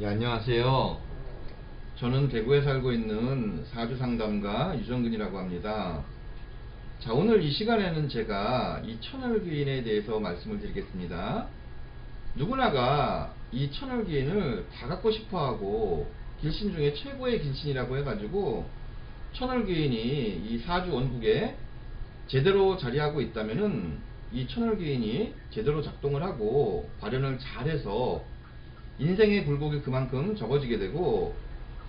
예, 안녕하세요. 저는 대구에 살고 있는 사주 상담가 유정근이라고 합니다. 자, 오늘 이 시간에는 제가 이 천을귀인에 대해서 말씀을 드리겠습니다. 누구나가 이 천을귀인을 다 갖고 싶어 하고 길신 중에 최고의 길신이라고 해가지고 천을귀인이 이 사주 원국에 제대로 자리하고 있다면은 이 천을귀인이 제대로 작동을 하고 발현을 잘해서 인생의 굴곡이 그만큼 적어지게 되고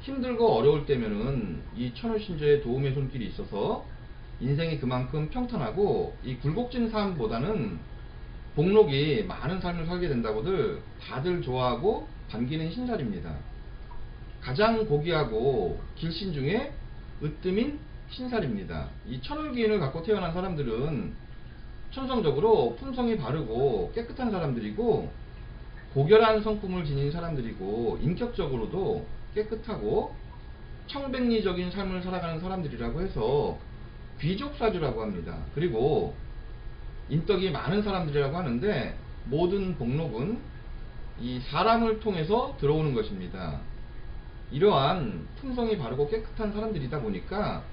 힘들고 어려울 때면은 이 천을신조의 도움의 손길이 있어서 인생이 그만큼 평탄하고 이 굴곡진 삶보다는 복록이 많은 삶을 살게 된다고들 다들 좋아하고 반기는 신살입니다. 가장 고귀하고 길신 중에 으뜸인 신살입니다. 이 천을기인을 갖고 태어난 사람들은 천성적으로 품성이 바르고 깨끗한 사람들이고 고결한 성품을 지닌 사람들이고 인격적으로도 깨끗하고 청백리적인 삶을 살아가는 사람들이라고 해서 귀족사주라고 합니다. 그리고 인덕이 많은 사람들이라고 하는데 모든 복록은 이 사람을 통해서 들어오는 것입니다. 이러한 품성이 바르고 깨끗한 사람들이다 보니까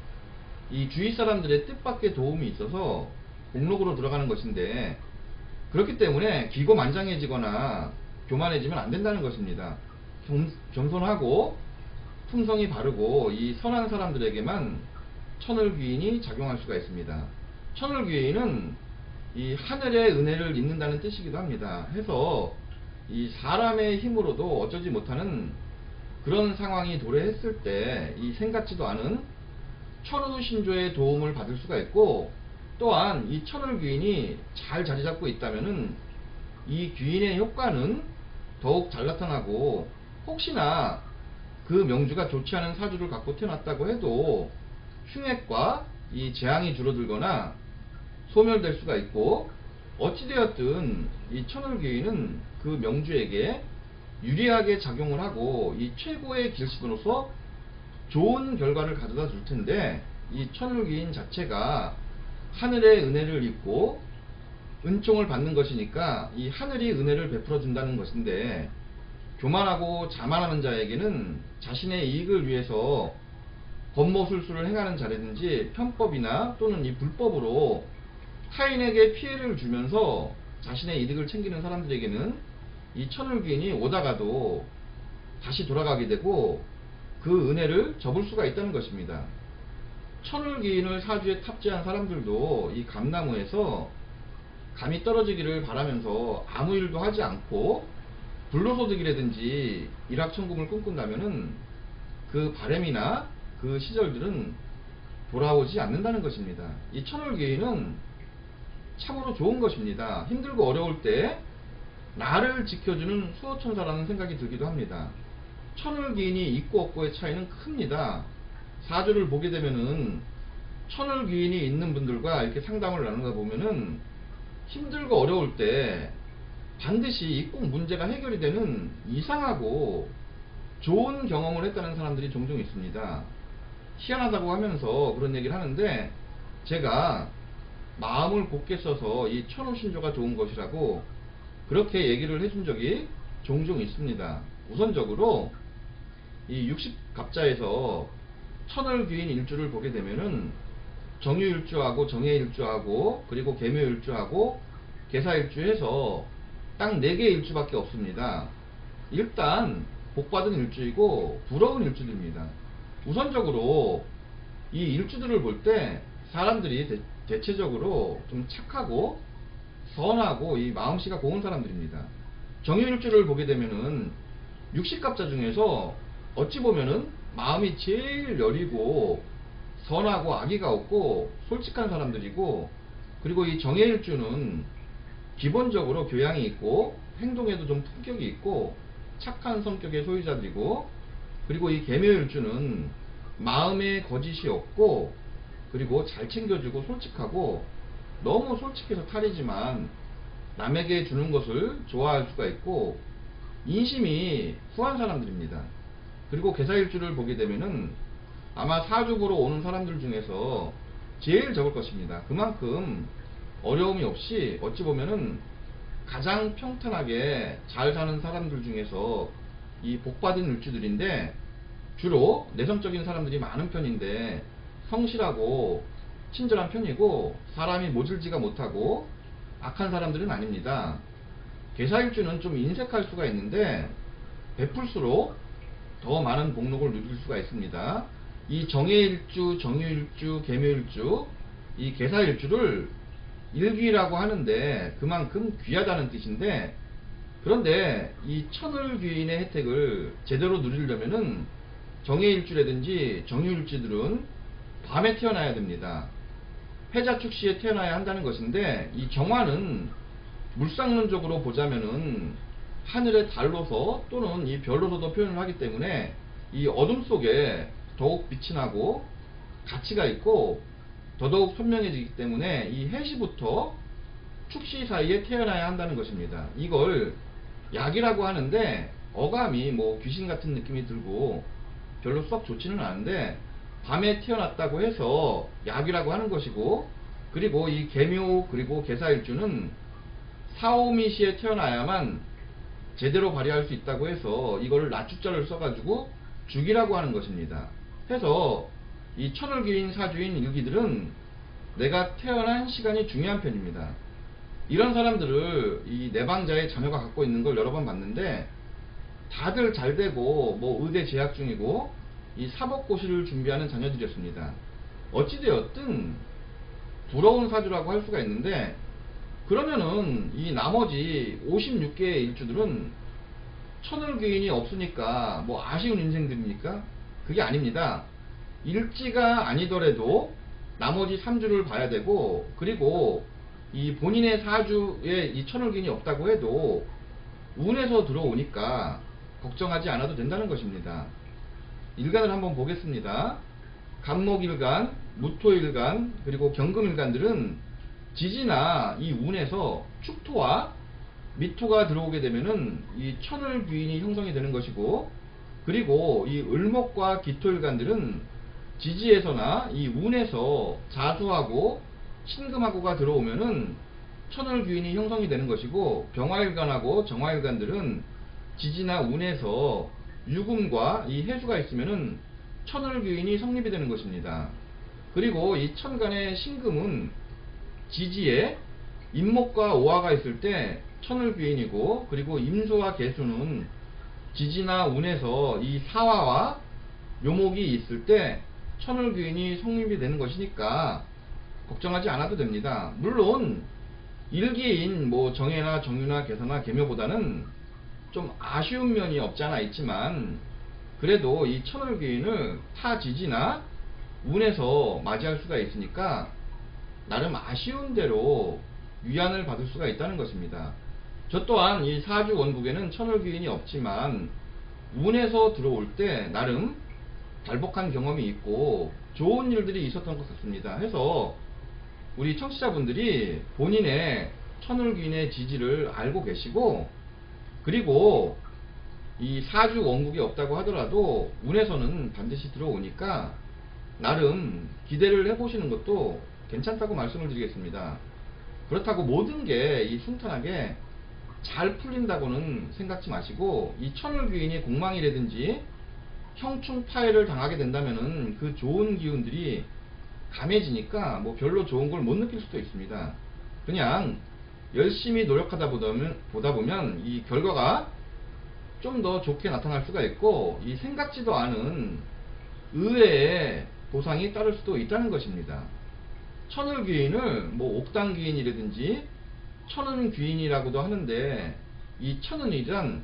이 주위 사람들의 뜻밖의 도움이 있어서 복록으로 들어가는 것인데 그렇기 때문에 기고만장해지거나 교만해지면 안 된다는 것입니다. 겸, 겸손하고 품성이 바르고 이 선한 사람들에게만 천을귀인이 작용할 수가 있습니다. 천을귀인은 이 하늘의 은혜를 입는다는 뜻이기도 합니다. 해서 이 사람의 힘으로도 어쩌지 못하는 그런 상황이 도래했을 때 이 생각지도 않은 천우신조의 도움을 받을 수가 있고 또한 이 천을귀인이 잘 자리 잡고 있다면은 이 귀인의 효과는 더욱 잘 나타나고 혹시나 그 명주가 좋지 않은 사주를 갖고 태어났다고 해도 흉액과 이 재앙이 줄어들거나 소멸될 수가 있고 어찌되었든 이 천을귀인은 그 명주에게 유리하게 작용을 하고 이 최고의 길신으로서 좋은 결과를 가져다 줄 텐데 이 천을귀인 자체가 하늘의 은혜를 입고 은총을 받는 것이니까 이 하늘이 은혜를 베풀어 준다는 것인데 교만하고 자만하는 자에게는 자신의 이익을 위해서 권모술수를 행하는 자라든지 편법이나 또는 이 불법으로 타인에게 피해를 주면서 자신의 이득을 챙기는 사람들에게는 이 천을귀인이 오다가도 다시 돌아가게 되고 그 은혜를 접을 수가 있다는 것입니다. 천을귀인을 사주에 탑재한 사람들도 이 감나무에서 감이 떨어지기를 바라면서 아무 일도 하지 않고 불로소득이라든지 일확천금을 꿈꾼다면은 그 바램이나 그 시절들은 돌아오지 않는다는 것입니다. 이 천을귀인은 참으로 좋은 것입니다. 힘들고 어려울 때 나를 지켜주는 수호천사라는 생각이 들기도 합니다. 천을귀인이 있고 없고의 차이는 큽니다. 사주를 보게 되면은 천을귀인이 있는 분들과 이렇게 상담을 나누다 보면은 힘들고 어려울 때 반드시 이꼭 문제가 해결이 되는 이상하고 좋은 경험을 했다는 사람들이 종종 있습니다. 희한하다고 하면서 그런 얘기를 하는데 제가 마음을 곱게 써서 이 천호신조가 좋은 것이라고 그렇게 얘기를 해준 적이 종종 있습니다. 우선적으로 이 60갑자에서 천을 귀인 일주를 보게 되면은 정유일주하고 정해일주하고 그리고 개묘일주하고 개사일주해서 딱 4개의 일주밖에 없습니다. 일단 복받은 일주이고 부러운 일주들입니다. 우선적으로 이 일주들을 볼 때 사람들이 대, 체적으로 좀 착하고 선하고 이 마음씨가 고운 사람들입니다. 정유일주를 보게 되면은 60갑자 중에서 어찌 보면은 마음이 제일 여리고 선하고 악의가 없고 솔직한 사람들이고 그리고 이 정해일주는 기본적으로 교양이 있고 행동에도 좀 품격이 있고 착한 성격의 소유자들이고 그리고 이 개묘일주는 마음에 거짓이 없고 그리고 잘 챙겨주고 솔직하고 너무 솔직해서 탈이지만 남에게 주는 것을 좋아할 수가 있고 인심이 후한 사람들입니다. 그리고 개사일주를 보게 되면은 아마 사주보러 오는 사람들 중에서 제일 적을 것입니다. 그만큼 어려움이 없이 어찌 보면은 가장 평탄하게 잘 사는 사람들 중에서 이 복받은 일주들인데 주로 내성적인 사람들이 많은 편인데 성실하고 친절한 편이고 사람이 모질지가 못하고 악한 사람들은 아닙니다. 개사일주는 좀 인색할 수가 있는데 베풀수록 더 많은 복록을 누릴 수가 있습니다. 이 정해일주, 정유일주, 개묘일주, 이 개사일주를 일귀라고 하는데 그만큼 귀하다는 뜻인데 그런데 이 천을귀인의 혜택을 제대로 누리려면은 정해일주라든지 정유일주들은 밤에 태어나야 됩니다. 해자축시에 태어나야 한다는 것인데 이 정화는 물상론적으로 보자면은 하늘의 달로서 또는 이 별로서도 표현을 하기 때문에 이 어둠 속에 더욱 빛이 나고 가치가 있고 더더욱 선명해지기 때문에 이 해시부터 축시 사이에 태어나야 한다는 것입니다. 이걸 약이라고 하는데 어감이 뭐 귀신 같은 느낌이 들고 별로 썩 좋지는 않은데 밤에 태어났다고 해서 약이라고 하는 것이고 그리고 이 개묘 그리고 개사일주는 사오미시에 태어나야만 제대로 발휘할 수 있다고 해서 이거를 낮주자를 써가지고 죽이라고 하는 것입니다. 해서 이 천을기인 사주인 일기들은 내가 태어난 시간이 중요한 편입니다. 이런 사람들을 이 내방자의 자녀가 갖고 있는 걸 여러 번 봤는데 다들 잘 되고 뭐 의대 재학 중이고 이 사법고시를 준비하는 자녀들이었습니다. 어찌되었든 부러운 사주라고 할 수가 있는데 그러면은 이 나머지 56개의 일주들은 천을귀인이 없으니까 뭐 아쉬운 인생들입니까? 그게 아닙니다. 일지가 아니더라도 나머지 3주를 봐야 되고 그리고 이 본인의 사주에 이 천을귀인이 없다고 해도 운에서 들어오니까 걱정하지 않아도 된다는 것입니다. 일간을 한번 보겠습니다. 간목일간, 무토일간, 그리고 경금일간들은 지지나 이 운에서 축토와 미토가 들어오게 되면은 이 천을 귀인이 형성이 되는 것이고 그리고 이 을목과 기토일간들은 지지에서나 이 운에서 자수하고 신금하고가 들어오면은 천을귀인이 형성이 되는 것이고 병화일간하고 정화일간들은 지지나 운에서 유금과 이 해수가 있으면은 천을귀인이 성립이 되는 것입니다. 그리고 이 천간의 신금은 지지에 임목과 오화가 있을 때 천을귀인이고 그리고 임수와 개수는 지지나 운에서 이 사화와 묘목이 있을 때 천을귀인이 성립이 되는 것이니까 걱정하지 않아도 됩니다. 물론 일기인 뭐 정해나 정유나 개서나 개묘보다는 좀 아쉬운 면이 없지 않아 있지만 그래도 이 천을귀인을 타지지나 운에서 맞이할 수가 있으니까 나름 아쉬운 대로 위안을 받을 수가 있다는 것입니다. 저 또한 이 사주 원국에는 천을귀인이 없지만 운에서 들어올 때 나름 달복한 경험이 있고 좋은 일들이 있었던 것 같습니다. 해서 우리 청취자분들이 본인의 천을귀인의 지지를 알고 계시고 그리고 이 사주 원국이 없다고 하더라도 운에서는 반드시 들어오니까 나름 기대를 해보시는 것도 괜찮다고 말씀을 드리겠습니다. 그렇다고 모든 게 이 순탄하게 잘 풀린다고는 생각지 마시고 이 천을 귀인이 공망이라든지 형충 파해를 당하게 된다면은 그 좋은 기운들이 감해지니까 뭐 별로 좋은 걸 못 느낄 수도 있습니다. 그냥 열심히 노력하다 보면, 보다 보면 이 결과가 좀 더 좋게 나타날 수가 있고 이 생각지도 않은 의외의 보상이 따를 수도 있다는 것입니다. 천을귀인을 뭐 옥당귀인이라든지 천은 귀인이라고도 하는데 이 천은이란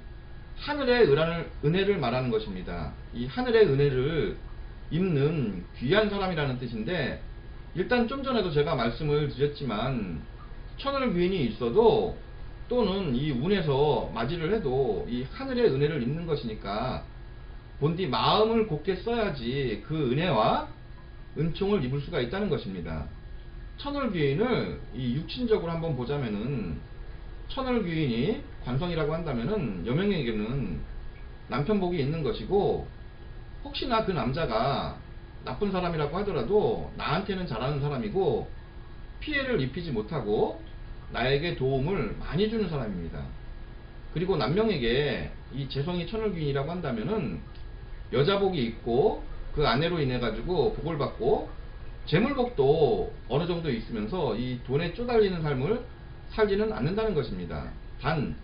하늘의 은혜를, 은혜를 말하는 것입니다. 이 하늘의 은혜를 입는 귀한 사람이라는 뜻인데 일단 좀 전에도 제가 말씀을 드렸지만 천을 귀인이 있어도 또는 이 운에서 맞이를 해도 이 하늘의 은혜를 입는 것이니까 본디 마음을 곱게 써야지 그 은혜와 은총을 입을 수가 있다는 것입니다. 천을귀인을 이 육신적으로 한번 보자면은 천을귀인이 관성이라고 한다면은 여명에게는 남편복이 있는 것이고 혹시나 그 남자가 나쁜 사람이라고 하더라도 나한테는 잘하는 사람이고 피해를 입히지 못하고 나에게 도움을 많이 주는 사람입니다. 그리고 남명에게 이 재성이 천을귀인이라고 한다면은 여자복이 있고 그 아내로 인해 가지고 복을 받고 재물복도 어느 정도 있으면서 이 돈에 쪼달리는 삶을 살지는 않는다는 것입니다. 단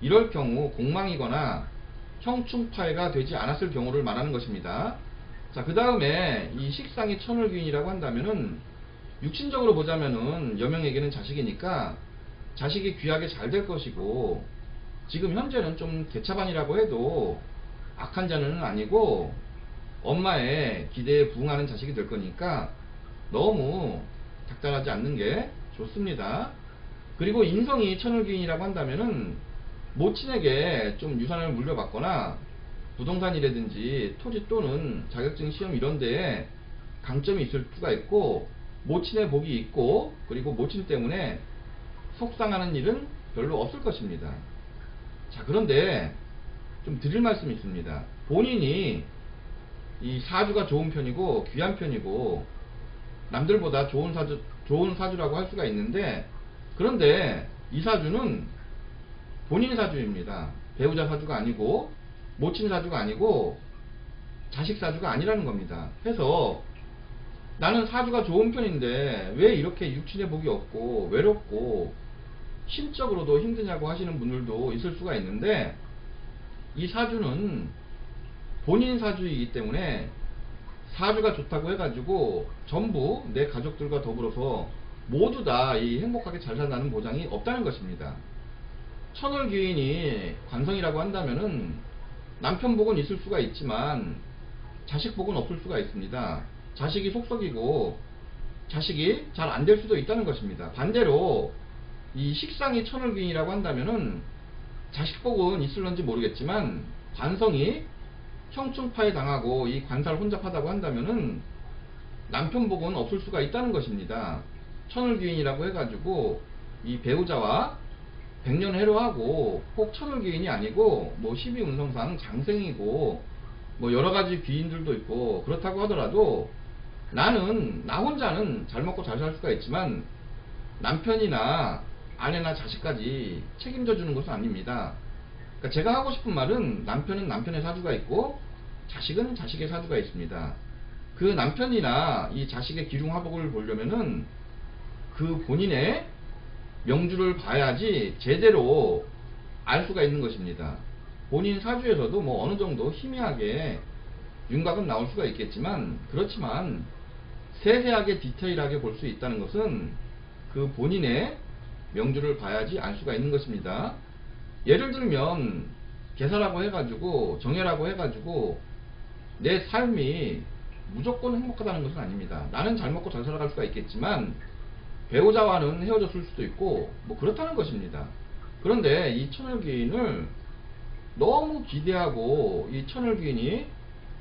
이럴 경우 공망이거나 형충파해가 되지 않았을 경우를 말하는 것입니다. 자, 그 다음에 이 식상이 천을귀인이라고 한다면은 육신적으로 보자면은 여명에게는 자식이니까 자식이 귀하게 잘 될 것이고 지금 현재는 좀 개차반이라고 해도 악한 자는 아니고 엄마의 기대에 부응하는 자식이 될 거니까 너무 닥달하지 않는 게 좋습니다. 그리고 인성이 천을귀인이라고 한다면은 모친에게 좀 유산을 물려받거나 부동산이라든지 토지 또는 자격증 시험 이런 데에 강점이 있을 수가 있고 모친의 복이 있고 그리고 모친 때문에 속상하는 일은 별로 없을 것입니다. 자 그런데 좀 드릴 말씀이 있습니다. 본인이 이 사주가 좋은 편이고 귀한 편이고 남들보다 좋은 사주 좋은 사주라고 할 수가 있는데 그런데 이 사주는 본인 사주입니다. 배우자 사주가 아니고 모친 사주가 아니고 자식 사주가 아니라는 겁니다. 해서 나는 사주가 좋은 편인데 왜 이렇게 육친의 복이 없고 외롭고 심적으로도 힘드냐고 하시는 분들도 있을 수가 있는데 이 사주는 본인 사주이기 때문에 사주가 좋다고 해가지고 전부 내 가족들과 더불어서 모두 다 이 행복하게 잘 산다는 보장이 없다는 것입니다. 천을귀인이 관성이라고 한다면은 남편 복은 있을 수가 있지만 자식 복은 없을 수가 있습니다. 자식이 속썩이고 자식이 잘 안 될 수도 있다는 것입니다. 반대로 이 식상이 천을귀인이라고 한다면은 자식 복은 있을런지 모르겠지만 관성이 형충파에 당하고 이 관사를 혼잡하다고 한다면은 남편 복은 없을 수가 있다는 것입니다. 천을귀인이라고 해가지고 이 배우자와 백년 해로하고 꼭 천을귀인이 아니고 뭐 12운성상 장생이고 뭐 여러가지 귀인들도 있고 그렇다고 하더라도 나는 나 혼자는 잘 먹고 잘 살 수가 있지만 남편이나 아내나 자식까지 책임져 주는 것은 아닙니다. 그러니까 제가 하고 싶은 말은 남편은 남편의 사주가 있고 자식은 자식의 사주가 있습니다. 그 남편이나 이 자식의 기중화복을 보려면은 그 본인의 명주를 봐야지 제대로 알 수가 있는 것입니다. 본인 사주에서도 뭐 어느 정도 희미하게 윤곽은 나올 수가 있겠지만 그렇지만 세세하게 디테일하게 볼 수 있다는 것은 그 본인의 명주를 봐야지 알 수가 있는 것입니다. 예를 들면 개사라고 해가지고 정해라고 해가지고 내 삶이 무조건 행복하다는 것은 아닙니다. 나는 잘 먹고 잘 살아갈 수가 있겠지만 배우자와는 헤어졌을 수도 있고 뭐 그렇다는 것입니다. 그런데 이 천을귀인을 너무 기대하고 이 천을귀인이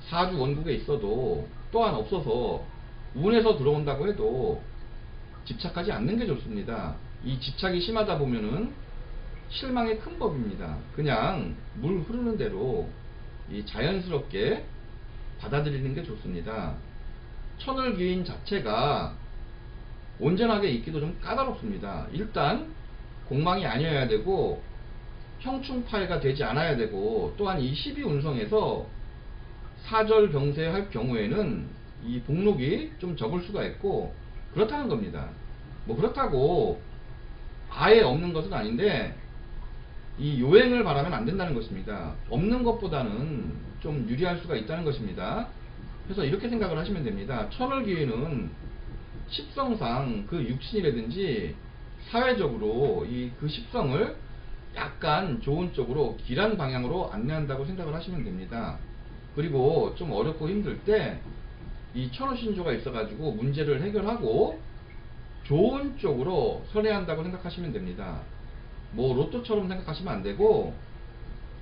사주 원국에 있어도 또한 없어서 운에서 들어온다고 해도 집착하지 않는 게 좋습니다. 이 집착이 심하다 보면은 실망의 큰 법입니다. 그냥 물 흐르는 대로 이 자연스럽게 받아들이는 게 좋습니다. 천을귀인 자체가 온전하게 있기도 좀 까다롭습니다. 일단 공망이 아니어야 되고 형충파해가 되지 않아야 되고 또한 이 12운성에서 사절 병세할 경우에는 이 복록이 좀 적을 수가 있고 그렇다는 겁니다. 뭐 그렇다고 아예 없는 것은 아닌데 이 요행을 바라면 안 된다는 것입니다. 없는 것보다는 좀 유리할 수가 있다는 것입니다. 그래서 이렇게 생각을 하시면 됩니다. 천을기회는 십성상 그 육신이라든지 사회적으로 이 그 십성을 약간 좋은 쪽으로 길한 방향으로 안내한다고 생각을 하시면 됩니다. 그리고 좀 어렵고 힘들 때 이 천호신조가 있어가지고 문제를 해결하고 좋은 쪽으로 선회한다고 생각하시면 됩니다. 뭐 로또처럼 생각하시면 안 되고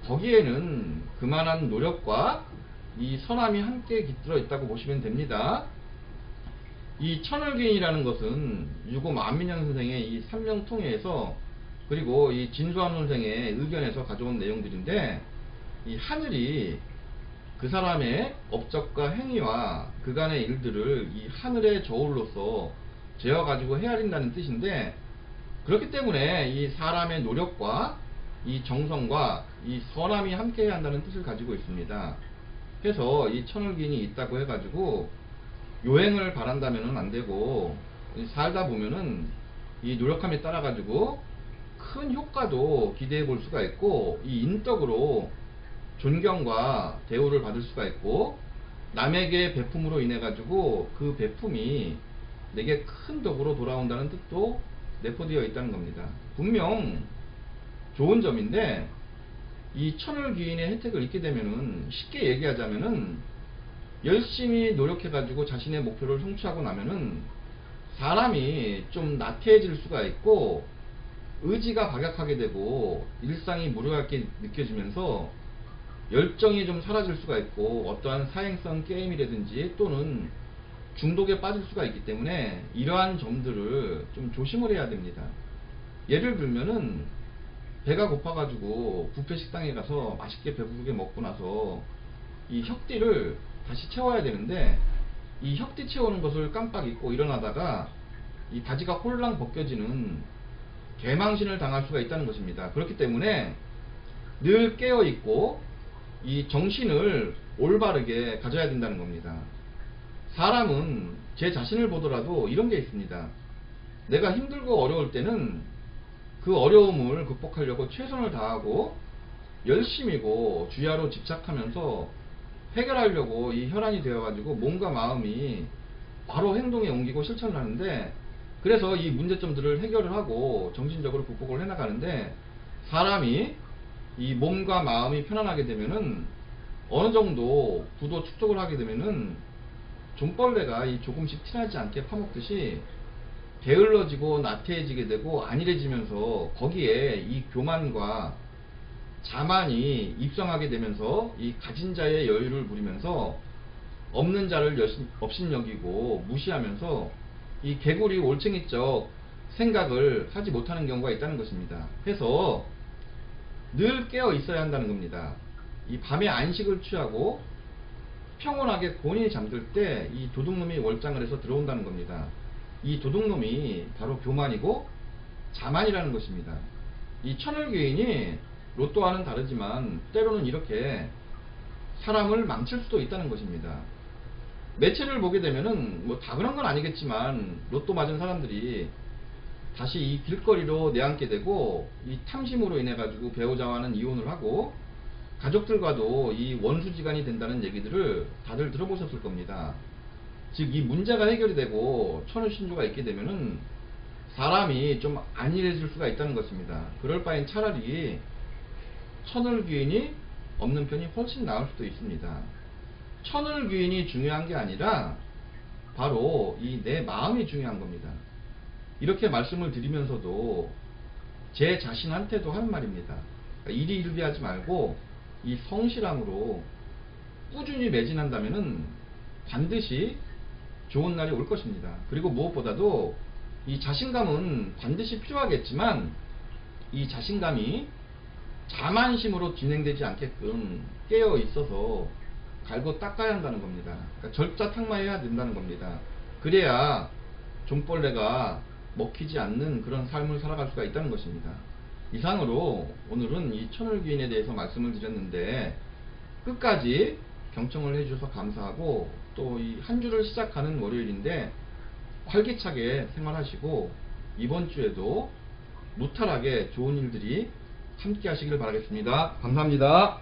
거기에는 그만한 노력과 이 선함이 함께 깃들어 있다고 보시면 됩니다. 이 천을기인이라는 것은 유고 만민현 선생의 이 삼명통해에서 그리고 이 진수함 선생의 의견에서 가져온 내용들인데 이 하늘이 그 사람의 업적과 행위와 그간의 일들을 이 하늘의 저울로서 재어 가지고 헤아린다는 뜻인데 그렇기 때문에 이 사람의 노력과 이 정성과 이 선함이 함께해야 한다는 뜻을 가지고 있습니다. 해서 이 천을기인이 있다고 해가지고 요행을 바란다면은 안 되고 이 살다 보면은 이 노력함에 따라 가지고 큰 효과도 기대해 볼 수가 있고 이 인덕으로 존경과 대우를 받을 수가 있고 남에게 베품으로 인해 가지고 그 베품이 내게 큰 덕으로 돌아온다는 뜻도 내포되어 있다는 겁니다. 분명 좋은 점인데 이 천을귀인의 혜택을 잊게 되면은 쉽게 얘기하자면은 열심히 노력해 가지고 자신의 목표를 성취하고 나면은 사람이 좀 나태해질 수가 있고 의지가 박약하게 되고 일상이 무료하게 느껴지면서 열정이 좀 사라질 수가 있고 어떠한 사행성 게임이라든지 또는 중독에 빠질 수가 있기 때문에 이러한 점들을 좀 조심을 해야 됩니다. 예를 들면은 배가 고파가지고 뷔페 식당에 가서 맛있게 배부르게 먹고 나서 이 혁띠를 다시 채워야 되는데 이 혁띠 채우는 것을 깜빡 잊고 일어나다가 이 바지가 홀랑 벗겨지는 개망신을 당할 수가 있다는 것입니다. 그렇기 때문에 늘 깨어 있고 이 정신을 올바르게 가져야 된다는 겁니다. 사람은 제 자신을 보더라도 이런 게 있습니다. 내가 힘들고 어려울 때는 그 어려움을 극복하려고 최선을 다하고 열심이고 주야로 집착하면서 해결하려고 이 혈안이 되어가지고 몸과 마음이 바로 행동에 옮기고 실천을 하는데 그래서 이 문제점들을 해결을 하고 정신적으로 극복을 해나가는데 사람이 이 몸과 마음이 편안하게 되면은 어느 정도 부도 축적을 하게 되면은 좀벌레가 이 조금씩 티나지 않게 파먹듯이 게을러지고 나태해지게 되고 안일해지면서 거기에 이 교만과 자만이 입성하게 되면서 이 가진 자의 여유를 부리면서 없는 자를 여신- 업신여기고 무시하면서 이 개구리 올챙이적 생각을 하지 못하는 경우가 있다는 것입니다. 해서 늘 깨어 있어야 한다는 겁니다. 이 밤에 안식을 취하고 평온하게 곤히 잠들 때 이 도둑놈이 월장을 해서 들어온다는 겁니다. 이 도둑놈이 바로 교만이고 자만이라는 것입니다. 이 천을교인이 로또와는 다르지만 때로는 이렇게 사람을 망칠 수도 있다는 것입니다. 매체를 보게 되면은 뭐 다 그런 건 아니겠지만 로또 맞은 사람들이 다시 이 길거리로 내앉게 되고 이 탐심으로 인해 가지고 배우자와는 이혼을 하고 가족들과도 이 원수지간이 된다는 얘기들을 다들 들어보셨을 겁니다. 즉 이 문제가 해결이 되고 천우신주가 있게 되면은 사람이 좀 안일해질 수가 있다는 것입니다. 그럴 바엔 차라리 천을귀인이 없는 편이 훨씬 나을 수도 있습니다. 천을귀인이 중요한 게 아니라 바로 이 내 마음이 중요한 겁니다. 이렇게 말씀을 드리면서도 제 자신한테도 하는 말입니다. 그러니까 일이 일비하지 말고 이 성실함으로 꾸준히 매진한다면은 반드시 좋은 날이 올 것입니다. 그리고 무엇보다도 이 자신감은 반드시 필요하겠지만 이 자신감이 자만심으로 진행되지 않게끔 깨어 있어서 갈고 닦아야 한다는 겁니다. 그러니까 절자탕마해야 된다는 겁니다. 그래야 좀벌레가 먹히지 않는 그런 삶을 살아갈 수가 있다는 것입니다. 이상으로 오늘은 이 천을귀인에 대해서 말씀을 드렸는데 끝까지 경청을 해주셔서 감사하고 또 이 한 주를 시작하는 월요일인데 활기차게 생활하시고 이번 주에도 무탈하게 좋은 일들이 함께 하시길 바라겠습니다. 감사합니다.